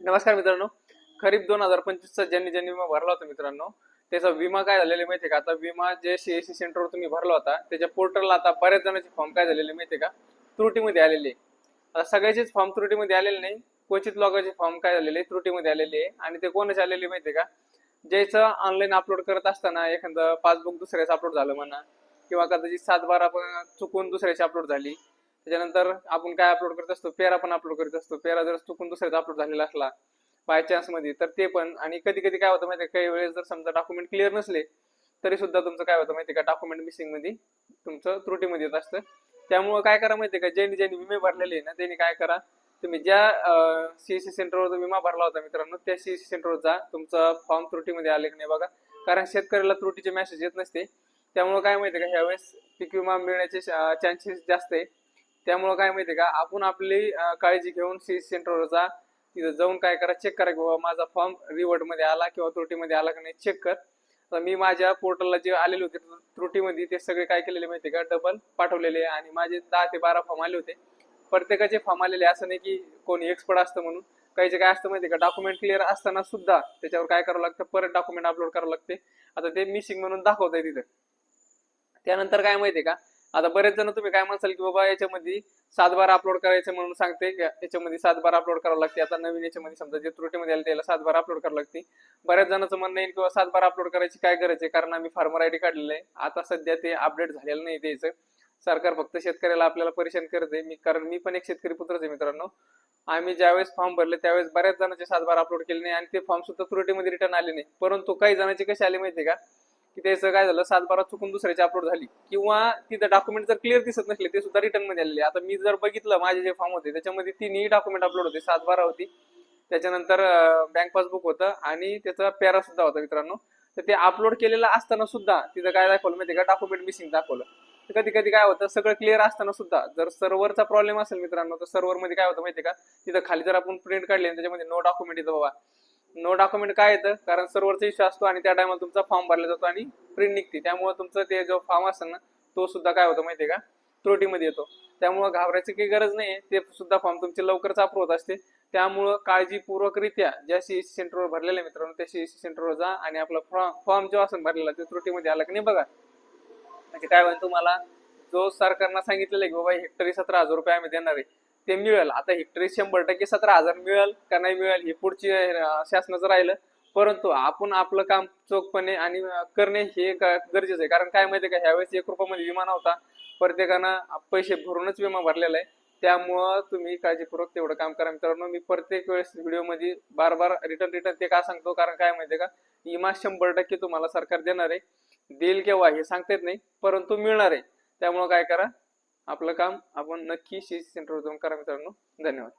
नमस्कार मित्रांनो. खरीप दोन हजार पंचवीसचा ज्यांनी ज्यांनी विमा भरला होता मित्रांनो त्याचा विमा काय झालेला माहितीये का? आता विमा जे सीएससी सेंटरवर तुम्ही भरला होता त्याच्या पोर्टलला आता बऱ्याच जणांचे फॉर्म काय झालेले माहितीये का? त्रुटीमध्ये आलेले आता सगळ्याचेच फॉर्म त्रुटीमध्ये आलेले नाही क्वचित लोकांचे फॉर्म काय झालेले त्रुटीमध्ये आलेले आहे. आणि ते कोणाचे आलेले माहिती का? ज्याचं ऑनलाईन अपलोड करत असताना एखादं पासबुक दुसऱ्याचं अपलोड झालं म्हणा किंवा कदाचित सात बारा चुकून दुसऱ्याची अपलोड झाली त्याच्यानंतर आपण काय अपलोड करत असतो? पेरा पण अपलोड करत असतो. पेरा जर चुकून दुसऱ्याचा अपलोड झालेला असला बाय चान्समध्ये तर ते पण. आणि कधी कधी काय होतं माहिती काही वेळेस जर समजा डॉक्युमेंट क्लिअर नसले तरी सुद्धा तुमचं काय होतं माहिती का? डॉक्युमेंट मिसिंगमध्ये तुमचं त्रुटीमध्ये येत असतं. त्यामुळे काय करा माहिती का? ज्यांनी ज्यांनी विमे भरलेले आहे ना त्यांनी काय करा तुम्ही ज्या सीएससी सेंटरवर विमा भरला होता मित्रांनो त्या सीएससी सेंटरवर जा. तुमचा फॉर्म त्रुटीमध्ये आले की नाही बघा. कारण शेतकऱ्याला त्रुटीचे मेसेज येत नसते. त्यामुळे काय माहिती का? ह्यावेळेस पीक विमा मिळण्याचे चान्सेस जास्त आहे. त्यामुळे काय माहितीये का आपण आपली काळजी घेऊन सी सेंटरवर जा. तिथं जाऊन काय करा चेक करा की बाबा माझा फॉर्म रिवर्डमध्ये आला किंवा त्रुटीमध्ये आला का नाही चेक कर. तर मी माझ्या पोर्टलला जे आलेले होते त्रुटीमध्ये ते सगळे काय केलेले माहितीये का डबल पाठवलेले आणि माझे दहा ते बारा फॉर्म आले होते. प्रत्येकाचे फॉर्म आलेले असं नाही की कोणी एक्सपर्ट असतं म्हणून. काहीचे काय असतं माहितीये का डॉक्युमेंट क्लिअर असताना सुद्धा त्याच्यावर काय करावं लागतं परत डॉक्युमेंट अपलोड करावं लागते. आता ते मिसिंग म्हणून दाखवत आहे तिथं. त्यानंतर काय माहितीये का आता बरेच जण तुम्ही काय म्हणसाल की बाबा याच्यामध्ये सात बार अपलोड करायचं म्हणून सांगते. की याच्यामध्ये सात बार अपलोड करावं लागते. आता नवीन याच्यामध्ये समजा जे त्रुटीमध्ये आले त्याला सात बार अपलोड करावं लागते. बऱ्याच जणांचं म्हणणं येईल किंवा सात बार अपलोड करायची काय गरज आहे? कारण आम्ही फार्मर आयडी काढलेलं आहे. आता सध्या ते अपडेट झालेलं नाही द्यायचं सरकार फक्त शेतकऱ्याला आपल्याला परेशान करते. मी कारण मी पण एक शेतकरी पुत्रच आहे मित्रांनो. आम्ही ज्यावेळेस फॉर्म भरले त्यावेळेस बऱ्याच जणांचे सात बार अपलोड केले नाही आणि ते फॉर्म सुद्धा त्रुटीमध्ये रिटर्न आले नाही. परंतु काही जणांचे कसे आले माहितीये का? की त्याचं काय झालं सात बारा चुकून दुसऱ्याची अपलोड झाली. किंवा तिथं डॉक्युमेंट जर क्लिअर दिसत नसले ते सुद्धा रिटर्नमध्ये आलेले. आता मी जर बघितलं माझे जे फॉर्म होते त्याच्यामध्ये तिन्ही डॉक्युमेंट अपलोड होते सात बारा होती. त्याच्यानंतर बँक पासबुक होतं आणि त्याचा पॅरा सुद्धा होता मित्रांनो. तर ते अपलोड केलेलं असताना सुद्धा तिथं काय दाखवलं माहिती का? डॉक्युमेंट मिसिंग दाखवलं. तर कधी कधी काय होतं सगळं क्लिअर असताना सुद्धा जर सर्व्हरचा प्रॉब्लेम असेल मित्रांनो तर सर्व्हरमध्ये काय होतं माहिती का? तिथं खाली जर आपण प्रिंट काढली आणि त्याच्यामध्ये नो डॉक्युमेंट येतं बाबा. नो डॉक्युमेंट काय येतं? कारण सर्वरचा इश्यू असतो आणि त्या टायमाला तुमचा फॉर्म भरला जातो आणि प्रिंट निघते. त्यामुळे तुमचं ते जो फॉर्म असेल ना तो सुद्धा काय होतं आहे का? त्रुटीमध्ये येतो. त्यामुळं घाबरायची काही गरज नाही ते सुद्धा फॉर्म तुमचे लवकरच अप्रूव्ह होत असते. त्यामुळं काळजीपूर्वकरित्या ज्या सी सेंटरवर भरलेल्या मित्रांनो त्या सी सेंटरवर जा आणि आपला फॉर्म जो असेल भरलेला ते त्रुटीमध्ये आला की नाही बघा. म्हणजे काय होईल तुम्हाला? जो सरकारनं सांगितलेलं आहे की बाबा हेक्टरी सतरा हजार रुपये आम्ही देणार आहे. ते मिळेल. आता हेक्टरी शंभर टक्के सतरा हजार मिळेल का नाही मिळेल हे पुढची शासनाचं राहिलं. परंतु आपण आपलं काम चोखपणे आणि करणे हे गरजेचं आहे. कारण काय माहितीये का? ह्यावेळेस एक रुपयामध्ये विमा नव्हता. प्रत्येकानं पैसे भरूनच विमा भरलेला आहे. त्यामुळं तुम्ही काळजीपूर्वक तेवढं काम करा. मित्रांनो मी प्रत्येक वेळेस व्हिडिओमध्ये बार बार रिटर्न रिटर्न ते का सांगतो? कारण काय माहितीये का? विमा शंभर टक्के तुम्हाला सरकार देणार आहे. देईल केव्हा हे सांगता येत नाही. परंतु मिळणार आहे. त्यामुळं काय करा? आपलं काम आपण नक्की सी सेंटरवर जाऊन करा मित्रांनो. धन्यवाद.